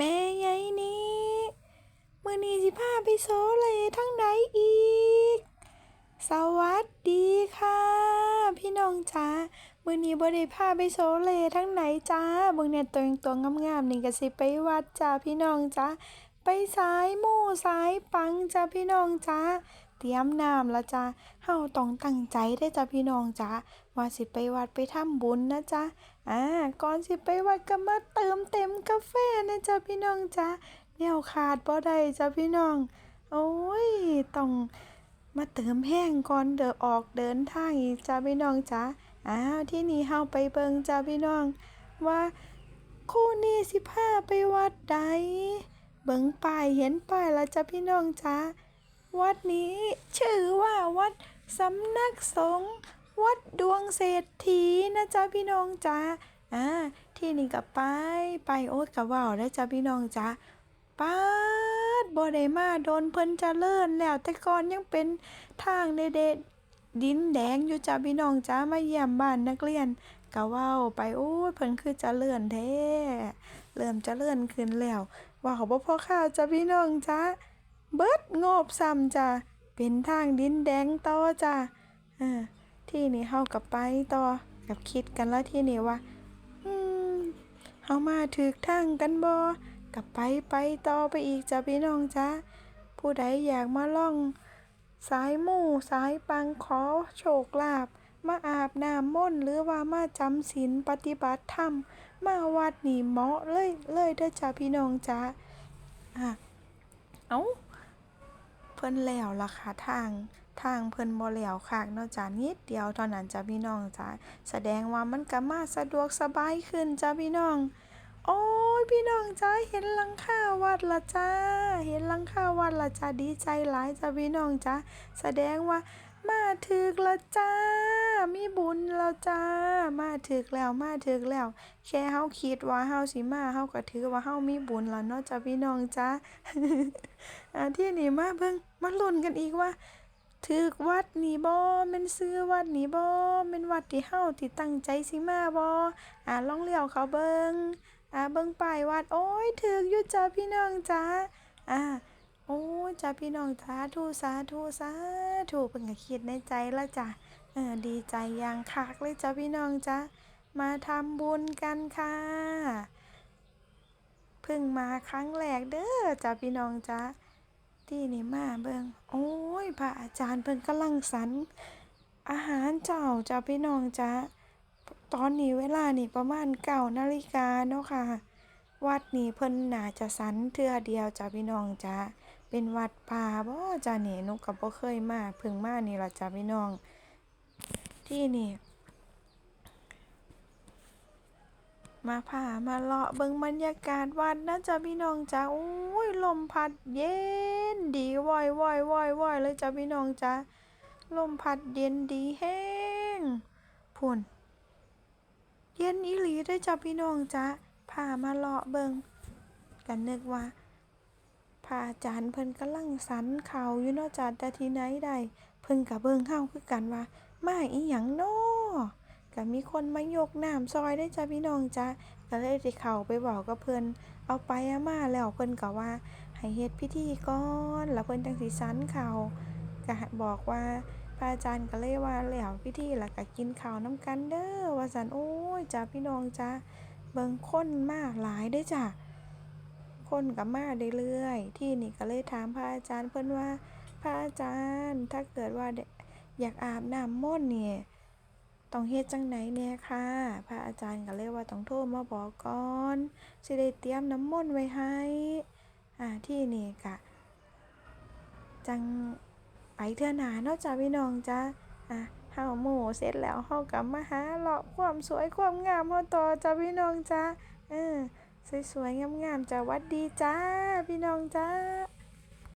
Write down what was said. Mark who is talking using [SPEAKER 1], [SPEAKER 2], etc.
[SPEAKER 1] แม่ใหญ่นี้มื่อนี้สิพาไปโซเลทั้งไหนอีก สวัสดีค่ะ พี่น้องจ้ามื่อนี้บ่ได้พาไปโซเลทั้งไหนจ้าเบิ่งเนี่ยตัวงตัวงามๆนี่ก็สิไปวัดจ้าพี่น้องจ้าไปสายหมู่สายปังจ้าพี่น้องจ้า เตรียมน้ำละจ้าเฮาต้องตั้งใจได้จ้าพี่น้องจ๋าว่าสิไปวัดไปทำบุญนะจ๊ะอ่า ก่อนสิไปวัดก็มาเติมเต็มกาแฟนะจ้าพี่น้องจ๋าแนวขาดบ่ได้จ้าพี่น้อง โอ้ย ต้องมาเติมแห้งก่อนเดินออกเดินทางอีกจ้าพี่น้องจ้าอ้าวที่นี่เฮาไปเบิงจ้าพี่น้อง ว่าคู่นี้สิพาไปวัดใดเบิงป้ายเห็นป้ายแล้วจ้าพี่น้องจ้า วัดนี้ชื่อว่าวัดสำนักสงฆ์วัดดวงเศรษฐีนะจ้าพี่น้องจ้าอ่าที่นี่ก็ไปไปโอ๊ตกับว่าวได้จ้าพี่น้องจ้าป๊าดบ่ได้มาโดนเพิ่นจะเจริญแล้ว แต่ก่อนยังเป็นทางเด็ดดินแดงอยู่จ้าพี่น้องจ้ามาเยี่ยมบ้านนักเรียนก็เว้าไปโอ้เพิ่นคือจะเจริญแท้เริ่มเจริญขึ้นแล้วว่าเขาบ่พอข้าวจ้าพี่น้องจ้า เบิดงบซ้ำจ้าเป็นทางดินแดงต่อจ้าเออที่นี่เฮากับไปต่อกับคิดกันแล้วที่นี่ว่าอืมเฮามาถึกทางกันบ่กับไปไปต่อไปอีกจ้ะพี่น้องจ้าผู้ใดอยากมาล่อง สายหมู่สายปังขอโชคลาภมาอาบน้ำมนต์หรือว่ามาจำศีลปฏิบัติธรรมมาวัดนี่เหมาะเลยเลยเด้อจ้าพี่น้องจ้าอะเอ้า เพิ่นแล้วล่ะค่ะทางทางเพิ่นบ่แล้วค่ะนอกจากนิดเดียวเท่านั้นจ้ะพี่น้องจ้าแสดงว่ามันก็มาสะดวกสบายขึ้นจ้ะพี่น้อง โอ้ยพี่น้องจ้าเห็นหลังคาวัดละจ้า เห็นหลังคาวัดละจ้าดีใจหลายจ้ะพี่น้องจ้าแสดงว่ามาถึกละจ้า มีบุญแล้วจ้า มาถึกแล้วมาถึกแล้ว แค่เฮาคิดว่าเฮาสิมาเฮาก็ถือว่าเฮามีบุญแล้วเนาะจ้าพี่น้องจ้าอ่าที่นี่มาเบิ่งมาลุ้นกันอีกว่าถึกวัดนี่บ่แม่นซื้อวัดนี่บ่แม่นวัดที่เฮาที่ตั้งใจสิมาบ่อ่าลองเลี้ยวเขาเบิ่งอ่าเบิ่งป้ายวัดโอ้ยถึกอยู่จ้าพี่น้องจ้าอ่าโอ้จ้าพี่น้องสาธุสาธุสาธุเพิ่นก็คิดในใจแล้วจ้ะ ออดีใจอย่างคักเลยจ้าพี่น้องจ้ามาทำบุญกันค่ะเพิ่งมาครั้งแรกเด้อจ้าพี่น้องจ้าที่นี่มาเบิงโอ้ยพระอาจารย์เพิ่นกำลังสรรอาหารเจ้าจ้าพี่น้องจ้าตอนนี้เวลานี่ประมาณเก้านาฬิกาเนาะค่ะ วัดนี่เพิ่นน่าจะสันเทื่อเดียวจ้ะพี่น้องจ้ะเป็นวัดป่าบ่จ้ะนี่หนุก็บ่เคยมาเพิ่งมานี่ล่ะจ้ะพี่น้อง ที่นี่ มาพามาเลาะเบิ่งบรรยากาศวัดนะจ้ะพี่น้องจ้ะโอ้ยลมพัดเย็นดีว่อยว่อยว่อยว่อยเลยจ้ะพี่น้องจ้ะลมพัดเย็นดีแห้งพุ่นเย็นอีหลีได้จ้ะพี่น้องจ้ะพามาเลาะเบิงกันนึกว่าพระอาจารย์เพิ่นกำลังสันเขาอยู่นาะจ้ะแต่ที่ไหนได้เพิ่นก็เบิงเฮาคือกันว่า มาอีหยังน้อก็มีคนมายกน้ำซอยได้จ้ะพี่น้องจ้ะก็เลยได้เข้าไปบอกกับเพิ่นเอาไปอามาแล้วเพิ่นก็ว่า ให้เฮ็ดพิธีก่อนแล้วเพิ่นจังสิสันเขาก็บอกว่าพระอาจารย์ก็เลยว่าแล้วพิธีแล้วก็กินข้าวน้ำกันเด้อว่าสันโอ้ยจ้าพี่น้องจ้าเบิ่งคนมาหลายได้จ้ะคนก็มาเรื่อยๆที่นี่ก็เลยถามพระอาจารย์เพิ่นว่าพระอาจารย์ถ้าเกิดว่า อยากอาบน้ำมนต์เนี่ยต้องเฮ็ดจังไหนเนี่ยค่ะ พระอาจารย์ก็เลยว่าต้องโทรมาบอกก่อนสิได้เตรียมน้ำมนต์ไว้ให้อ่าที่นี่กะ จังไปเทื่อหนานาะจ้าพี่น้องจ้าอะเฮาหมู่เสร็จแล้วเฮากลับมาหาเลาะความสวยความงามเฮาต่อจ้าพี่น้องจ้าเออสวยๆงามๆจ้าวัดดีจ้า พี่น้องจ้า